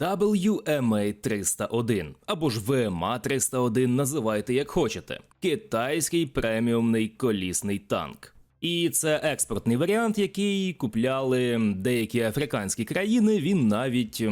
WMA 301 або ж VMA 301 називайте як хочете. Китайський преміумний колісний танк. І це експортний варіант, який купляли деякі африканські країни. Він навіть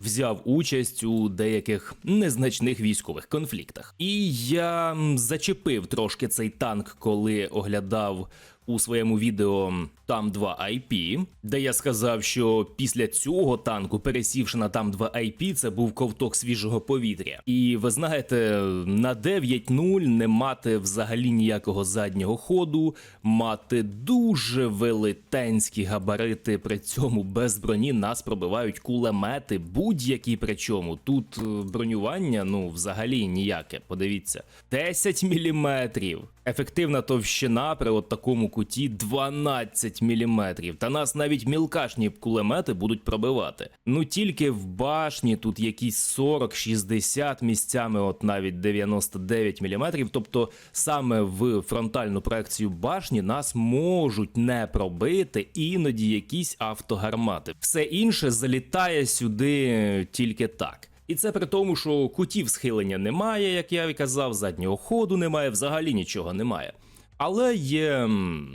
взяв участь у деяких незначних військових конфліктах. І я зачепив трошки цей танк, коли оглядав у своєму відео там 2 IP, де я сказав, що після цього танку, пересівши на там 2 IP, це був ковток свіжого повітря. І ви знаєте, на 9.0 не мати взагалі ніякого заднього ходу, мати дуже велетенські габарити, при цьому без броні нас пробивають кулемети, будь-які причому. Тут е, бронювання, ну взагалі ніяке. Подивіться, 10 міліметрів. Ефективна товщина при от такому куті 12 мм. Та нас навіть мілкашні кулемети будуть пробивати. Ну тільки в башні тут якісь 40-60 місцями, от навіть 99 мм. Тобто саме в фронтальну проекцію башні нас можуть не пробити іноді якісь автогармати. Все інше залітає сюди тільки так. І це при тому, що кутів схилення немає, як я і казав, заднього ходу немає, взагалі нічого немає. Але є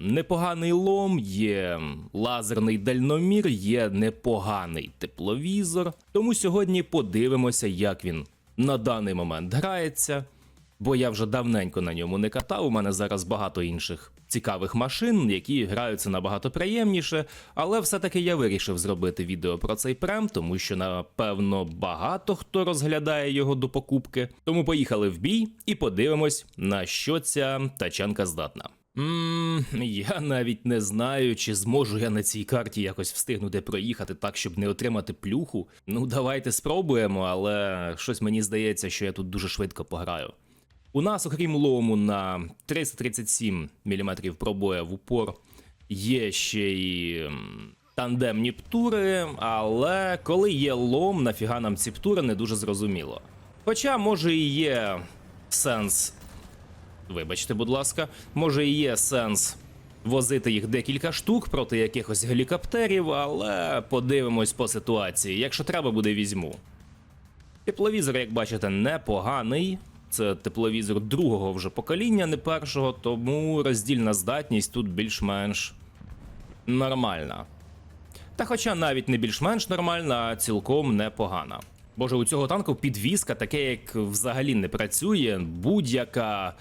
непоганий лом, є лазерний дальномір, є непоганий тепловізор. Тому сьогодні подивимося, як він на даний момент грається. Бо я вже давненько на ньому не катав. У мене зараз багато інших цікавих машин, які граються набагато приємніше. Але все-таки я вирішив зробити відео про цей прем, тому що напевно багато хто розглядає його до покупки. Тому поїхали в бій і подивимось, на що ця тачанка здатна. Ммм, я навіть не знаю, чи зможу я на цій карті якось встигнути проїхати так, щоб не отримати плюху. Ну, давайте спробуємо, але щось мені здається, що я тут дуже швидко пограю. У нас, окрім лому на 337 мм пробоя в упор, є ще й тандемні птури, але коли є лом, нафіга нам ці птури не дуже зрозуміло. Хоча, може, і є сенс. Вибачте, будь ласка, може і є сенс возити їх декілька штук проти якихось гелікоптерів, але подивимось по ситуації. Якщо треба буде, візьму. Тепловізор, як бачите, непоганий. Це тепловізор другого вже покоління, не першого, тому роздільна здатність тут більш-менш нормальна. Та хоча навіть не більш-менш нормальна, а цілком непогана. Боже, у цього танку підвізка таке, як взагалі не працює. Будь-яка,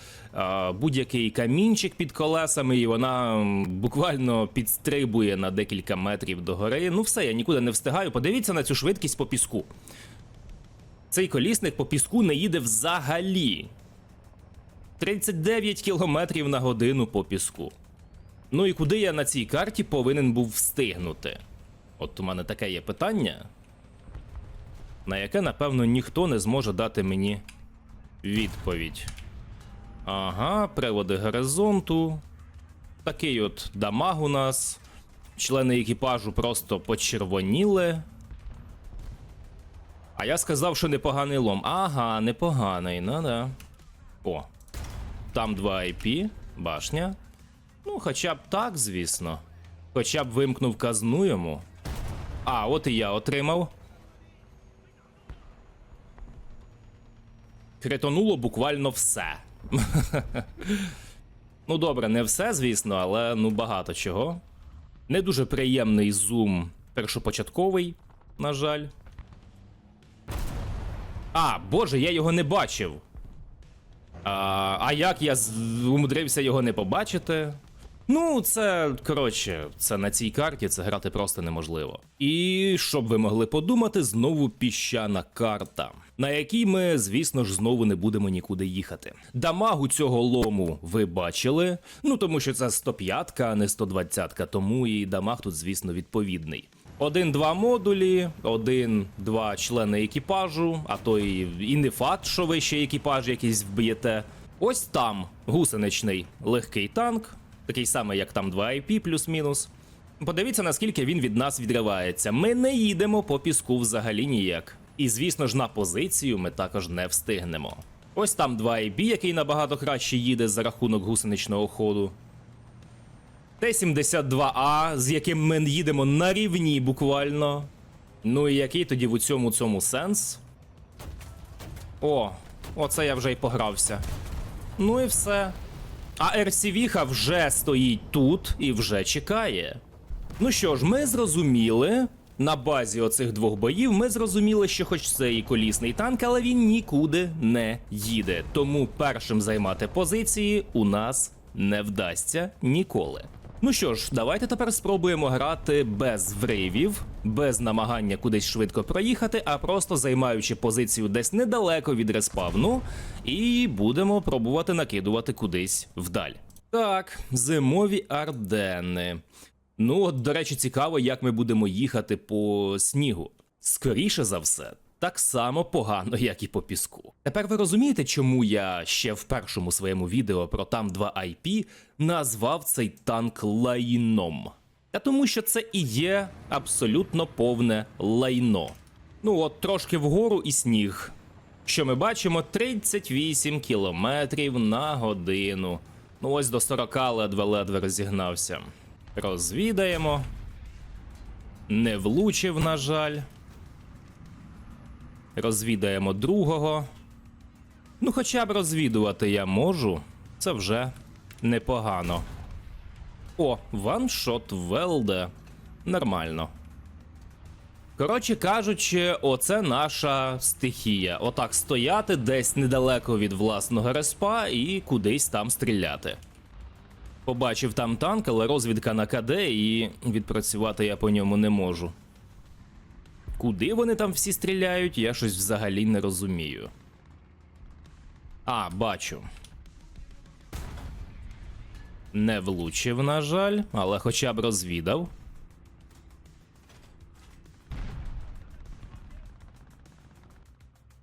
будь-який камінчик під колесами, і вона буквально підстрибує на декілька метрів до гори. Ну все, я нікуди не встигаю. Подивіться на цю швидкість по піску. Цей колісник по піску не їде взагалі. 39 км на годину по піску. Ну і куди я на цій карті повинен був встигнути? От у мене таке є питання, на яке, напевно, ніхто не зможе дати мені відповідь. Ага, приводи горизонту. Такий от дамаг у нас. Члени екіпажу просто почервоніли. А я сказав, що непоганий лом. Ага, непоганий, ну да. О. Там 2 IP, башня. Ну, хоча б так, звісно. Хоча б вимкнув казну йому. А, от і я отримав. Критонуло буквально все. ну добре, не все, звісно, але ну багато чого. Не дуже приємний зум першопочатковий, на жаль. А, боже, я його не бачив. А, а як я умудрився його не побачити? Ну, це коротше, це на цій карті це грати просто неможливо. І щоб ви могли подумати, знову піщана карта, на якій ми, звісно ж, знову не будемо нікуди їхати. Дамагу цього лому ви бачили. Ну тому що це 105-ка, а не 120-ка, тому і дамаг тут, звісно, відповідний. Один-два модулі, один-два члени екіпажу, а то і, і не факт, що ви ще екіпаж якийсь вб'єте. Ось там гусеничний легкий танк, такий самий, як там 2 IP плюс-мінус. Подивіться, наскільки він від нас відривається. Ми не їдемо по піску взагалі ніяк. І звісно ж, на позицію ми також не встигнемо. Ось там 2 IP, який набагато краще їде за рахунок гусеничного ходу. Т-72А, з яким ми їдемо на рівні буквально. Ну і який тоді в цьому цьому сенс? О, оце я вже й погрався. Ну і все. А RCV вже стоїть тут і вже чекає. Ну що ж, ми зрозуміли. На базі оцих двох боїв ми зрозуміли, що хоч це і колісний танк, але він нікуди не їде. Тому першим займати позиції у нас не вдасться ніколи. Ну що ж, давайте тепер спробуємо грати без вривів, без намагання кудись швидко проїхати, а просто займаючи позицію десь недалеко від респавну, і будемо пробувати накидувати кудись вдаль. Так, зимові ардени. Ну, от, до речі, цікаво, як ми будемо їхати по снігу. Скоріше за все, так само погано, як і по піску. Тепер ви розумієте, чому я ще в першому своєму відео про там 2 IP назвав цей танк лайном? Та тому, що це і є абсолютно повне лайно. Ну, от трошки вгору і сніг. Що ми бачимо 38 кілометрів на годину. Ну ось до 40 ледве-ледве розігнався. Розвідаємо. Не влучив, на жаль. Розвідаємо другого. Ну, хоча б розвідувати я можу. Це вже непогано. О, ваншот велде. Нормально. Коротше кажучи, оце наша стихія. Отак стояти десь недалеко від власного респа і кудись там стріляти. Побачив там танк, але розвідка на КД і відпрацювати я по ньому не можу. Куди вони там всі стріляють, я щось взагалі не розумію. А, бачу. Не влучив, на жаль, але хоча б розвідав.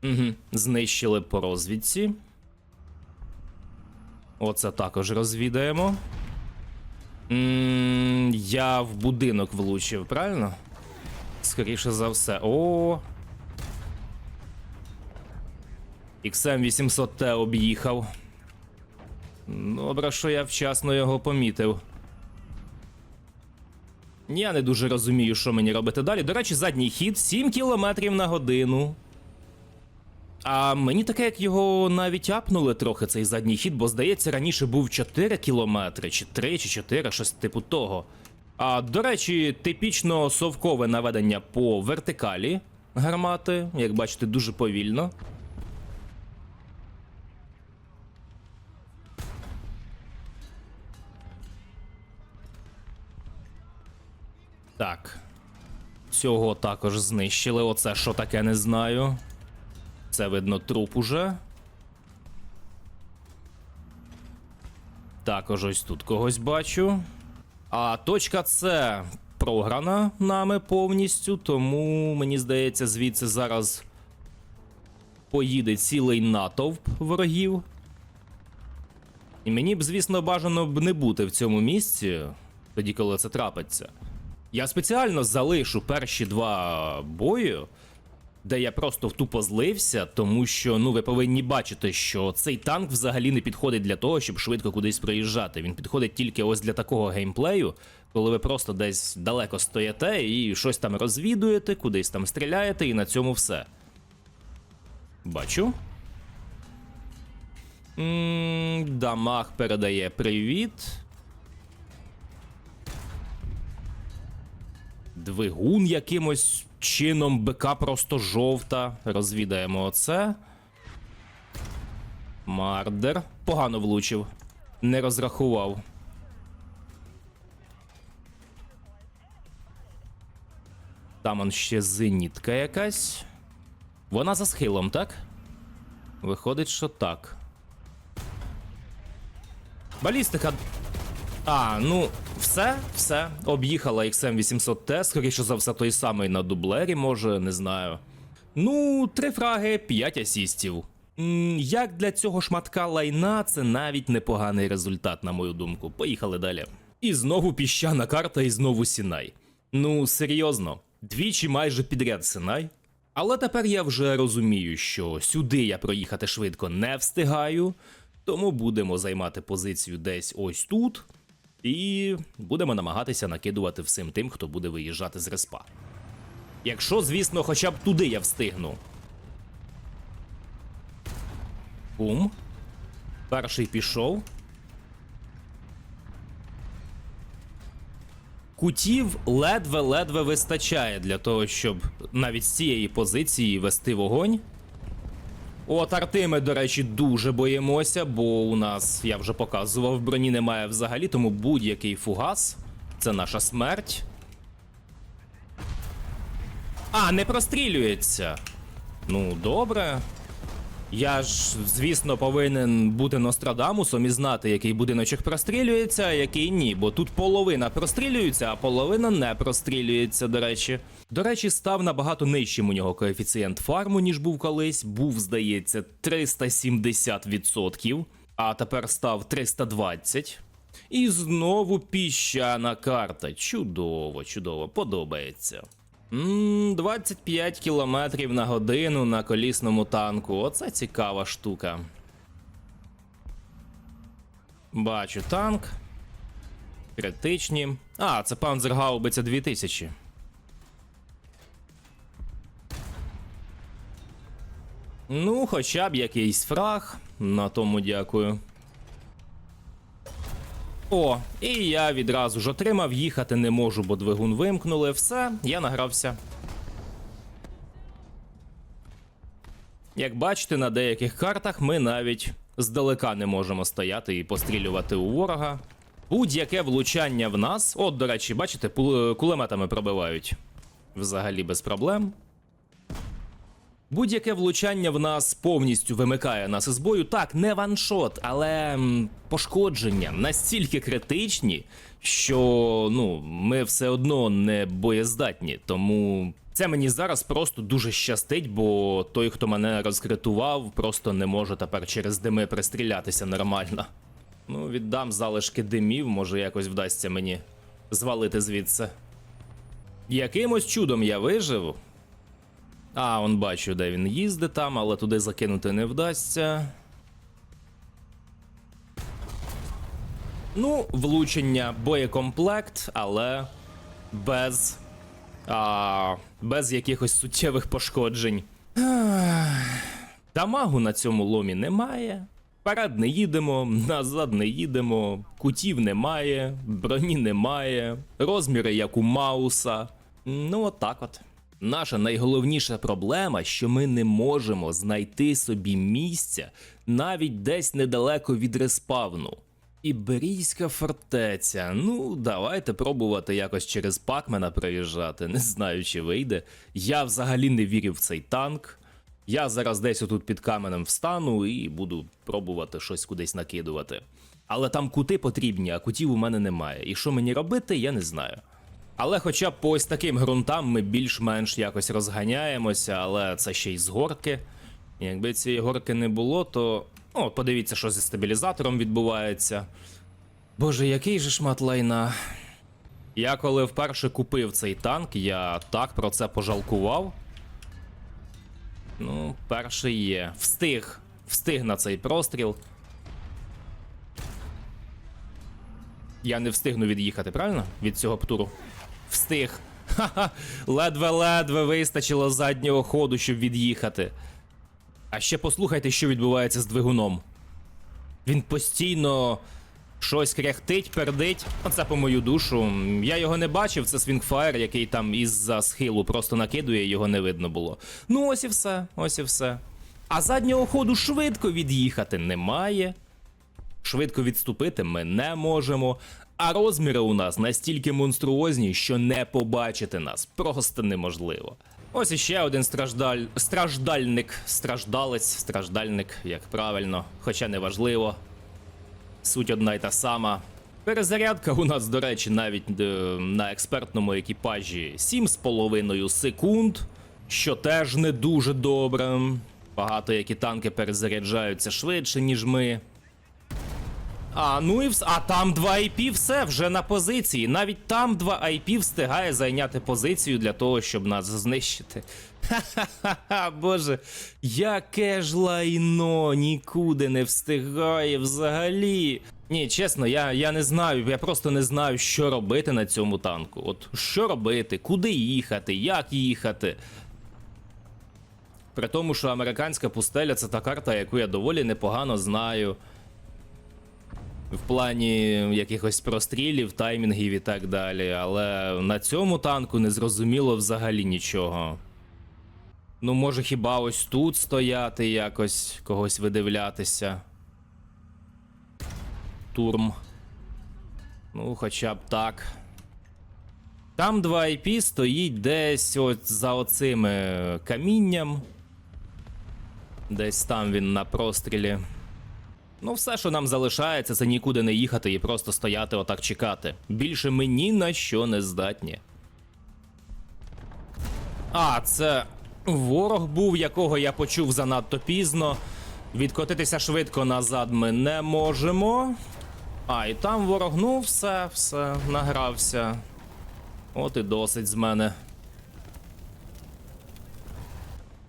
Угу, знищили по розвідці. Оце також розвідаємо. м я в будинок влучив, правильно? Скоріше за все. О. XM800T об'їхав. Добре, що я вчасно його помітив. Я не дуже розумію, що мені робити далі. До речі, задній хід 7 км на годину. А мені таке, як його навіть апнули трохи цей задній хід, бо здається, раніше був 4 кілометри, чи 3, чи 4, щось типу того. А до речі, типічно совкове наведення по вертикалі гармати, як бачите, дуже повільно. Так. Цього також знищили. Оце що таке, не знаю. Це видно труп уже. Також ось тут когось бачу. А точка С програна нами повністю, тому мені здається, звідси зараз поїде цілий натовп ворогів. І мені б, звісно, бажано б не бути в цьому місці, тоді коли це трапиться. Я спеціально залишу перші два бої, де я просто тупо злився, тому що ну ви повинні бачити, що цей танк взагалі не підходить для того, щоб швидко кудись проїжджати. Він підходить тільки ось для такого геймплею, коли ви просто десь далеко стоїте і щось там розвідуєте, кудись там стріляєте, і на цьому все. Бачу. М, Дамаг передає привіт. Двигун якимось чином БК просто жовта. Розвідаємо оце. Мардер. Погано влучив. Не розрахував. Там он ще зенітка якась. Вона за схилом, так? Виходить, що так. Балістика. А, ну, все, все. Об'їхала XM800T, скоріше за все, той самий на дублері, може, не знаю. Ну, три фраги, 5 асістів. Як для цього шматка лайна, це навіть непоганий результат, на мою думку. Поїхали далі. І знову піщана карта, і знову Сінай. Ну, серйозно, двічі майже підряд Сінай. Але тепер я вже розумію, що сюди я проїхати швидко не встигаю, тому будемо займати позицію десь ось тут. І будемо намагатися накидувати всім тим, хто буде виїжджати з респа. Якщо, звісно, хоча б туди я встигну. Бум. Перший пішов. Кутів ледве-ледве вистачає для того, щоб навіть з цієї позиції вести вогонь. От арти ми, до речі, дуже боїмося, бо у нас, я вже показував, броні немає взагалі, тому будь-який фугас це наша смерть. А, не прострілюється. Ну, добре. Я ж, звісно, повинен бути Нострадамусом і знати, який будиночок прострілюється, а який ні, бо тут половина прострілюється, а половина не прострілюється, до речі. До речі, став набагато нижчим у нього коефіцієнт фарму, ніж був колись. Був, здається, 370%, а тепер став 320. І знову піщана карта. Чудово, чудово, подобається. Ммм, 25 кілометрів на годину на колісному танку. Оце цікава штука. Бачу танк. Критичні. А, це Панзергаубиця 2000. Ну, хоча б якийсь фраг. На тому дякую. О, і я відразу ж отримав, їхати не можу, бо двигун вимкнули. Все, я награвся. Як бачите, на деяких картах ми навіть здалека не можемо стояти і пострілювати у ворога. Будь-яке влучання в нас. От, до речі, бачите, кулеметами пробивають. Взагалі без проблем. Будь-яке влучання в нас повністю вимикає нас із бою. Так, не ваншот, але пошкодження настільки критичні, що ну, ми все одно не боєздатні. Тому це мені зараз просто дуже щастить, бо той, хто мене розкритував, просто не може тепер через дими пристрілятися нормально. Ну, віддам залишки димів, може якось вдасться мені звалити звідси. Якимось чудом я вижив. А, он бачу, де він їздить там, але туди закинути не вдасться. Ну, влучення боєкомплект, але без. А, без якихось суттєвих пошкоджень. Дамагу на цьому ломі немає. Вперед не їдемо, назад не їдемо, кутів немає, броні немає, розміри як у Мауса. Ну, от от. Наша найголовніша проблема, що ми не можемо знайти собі місця навіть десь недалеко від респавну. Іберійська фортеця. Ну, давайте пробувати якось через Пакмена приїжджати. Не знаю, чи вийде. Я взагалі не вірю в цей танк. Я зараз десь отут під каменем встану і буду пробувати щось кудись накидувати. Але там кути потрібні, а кутів у мене немає. І що мені робити, я не знаю. Але хоча б по ось таким ґрунтам ми більш-менш якось розганяємося, але це ще й з горки. Якби цієї горки не було, то. О, подивіться, що зі стабілізатором відбувається. Боже, який же шмат лайна. Я коли вперше купив цей танк, я так про це пожалкував. Ну, перший є. Встиг. Встиг на цей простріл. Я не встигну від'їхати, правильно? Від цього птуру. Встиг. Ха-ха. Ледве-ледве вистачило заднього ходу, щоб від'їхати. А ще послухайте, що відбувається з двигуном. Він постійно щось кряхтить, пердить. Оце по мою душу. Я його не бачив, це свінгфаєр, який там із-за схилу просто накидує, його не видно було. Ну, ось і все, ось і все. А заднього ходу швидко від'їхати немає. Швидко відступити ми не можемо. А розміри у нас настільки монструозні, що не побачити нас просто неможливо. Ось іще один страждаль... страждальник, страждалець, страждальник, як правильно, хоча не важливо. Суть одна й та сама. Перезарядка у нас, до речі, навіть е, на експертному екіпажі 7,5 секунд, що теж не дуже добре. Багато які танки перезаряджаються швидше, ніж ми. А, ну і вс... А там два IP все вже на позиції. Навіть там два IP встигає зайняти позицію для того, щоб нас знищити. Ха-ха-ха, боже, яке ж лайно нікуди не встигає взагалі. Ні, чесно, я, я не знаю, я просто не знаю, що робити на цьому танку. От що робити, куди їхати, як їхати. При тому, що американська пустеля це та карта, яку я доволі непогано знаю. В плані якихось прострілів, таймінгів і так далі. Але на цьому танку не зрозуміло взагалі нічого. Ну, може, хіба ось тут стояти якось, когось видивлятися. Турм. Ну, хоча б так. Там 2 IP стоїть десь от за оцими камінням. Десь там він на прострілі. Ну, все, що нам залишається, це нікуди не їхати і просто стояти отак чекати. Більше ми ні на що не здатні. А, це ворог був, якого я почув занадто пізно. Відкотитися швидко назад ми не можемо. А, і там ворог, ну, все, все, награвся. От і досить з мене.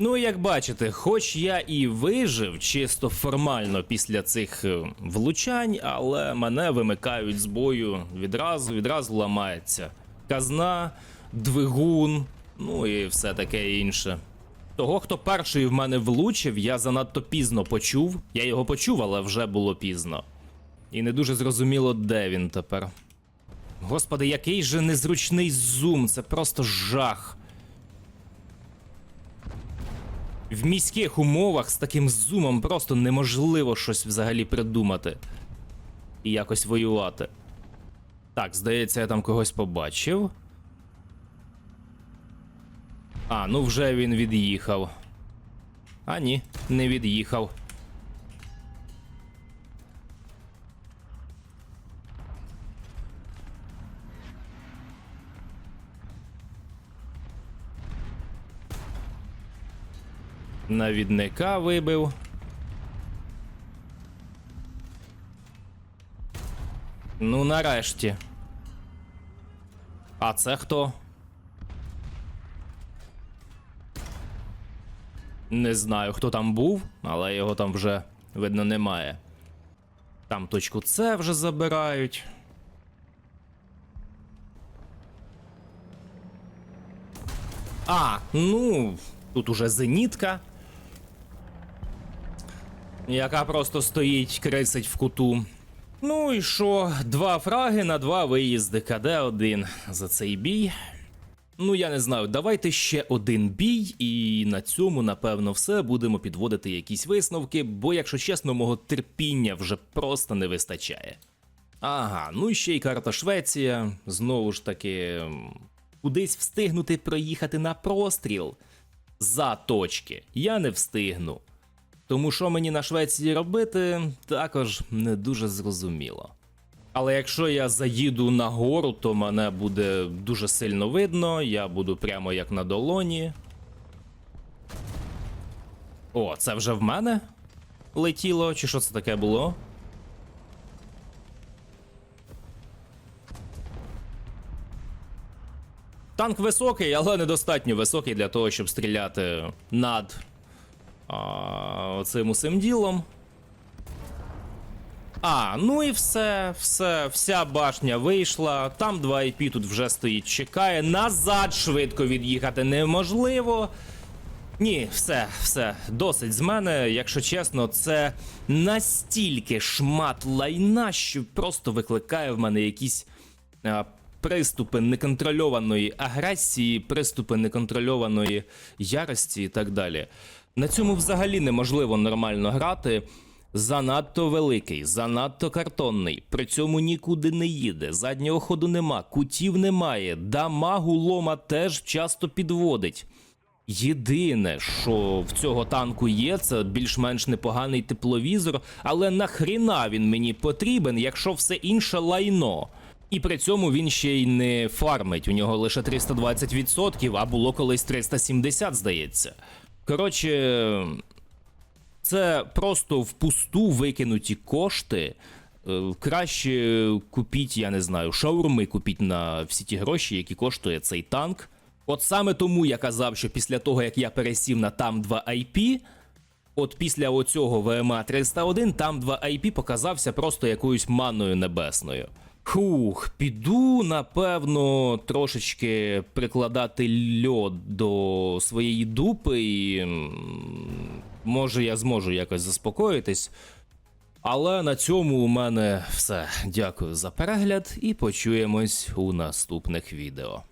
Ну, як бачите, хоч я і вижив чисто формально після цих е, влучань, але мене вимикають з бою відразу, відразу ламається. Казна, двигун, ну і все таке інше. Того, хто перший в мене влучив, я занадто пізно почув. Я його почув, але вже було пізно. І не дуже зрозуміло, де він тепер. Господи, який же незручний зум, це просто жах. В міських умовах з таким зумом просто неможливо щось взагалі придумати і якось воювати. Так, здається, я там когось побачив. А, ну вже він від'їхав. А ні, не від'їхав. Навідника вибив. Ну, нарешті. А це хто? Не знаю, хто там був, але його там вже видно немає. Там точку С вже забирають. А, ну, тут уже зенітка. Яка просто стоїть, крисить в куту. Ну і що, два фраги на два виїзди. КД-1 за цей бій. Ну, я не знаю, давайте ще один бій, і на цьому, напевно, все будемо підводити якісь висновки, бо, якщо чесно, мого терпіння вже просто не вистачає. Ага, ну і ще й карта Швеція. Знову ж таки, кудись встигнути проїхати на простріл за точки. Я не встигну. Тому що мені на Швеції робити, також не дуже зрозуміло. Але якщо я заїду на гору, то мене буде дуже сильно видно, я буду прямо як на долоні. О, це вже в мене летіло, чи що це таке було? Танк високий, але недостатньо високий для того, щоб стріляти над а, цим усім ділом. А, ну і все, все, вся башня вийшла. Там 2 IP тут вже стоїть, чекає. Назад швидко від'їхати неможливо. Ні, все, все, досить з мене. Якщо чесно, це настільки шмат лайна, що просто викликає в мене якісь а, приступи неконтрольованої агресії, приступи неконтрольованої ярості і так далі. На цьому взагалі неможливо нормально грати. Занадто великий, занадто картонний, при цьому нікуди не їде, заднього ходу нема, кутів немає, дамагу лома теж часто підводить. Єдине, що в цього танку є, це більш-менш непоганий тепловізор, але нахріна він мені потрібен, якщо все інше лайно. І при цьому він ще й не фармить, у нього лише 320%, а було колись 370, здається. Коротше, це просто впусту викинуті кошти Е, Краще купіть, я не знаю, шаурми купіть на всі ті гроші, які коштує цей танк. От саме тому я казав, що після того, як я пересів на там 2 IP, от після оцього VMA 301, там 2 IP показався просто якоюсь манною небесною. Хух, піду, напевно, трошечки прикладати льод до своєї дупи, і може я зможу якось заспокоїтись. Але на цьому у мене все. Дякую за перегляд і почуємось у наступних відео.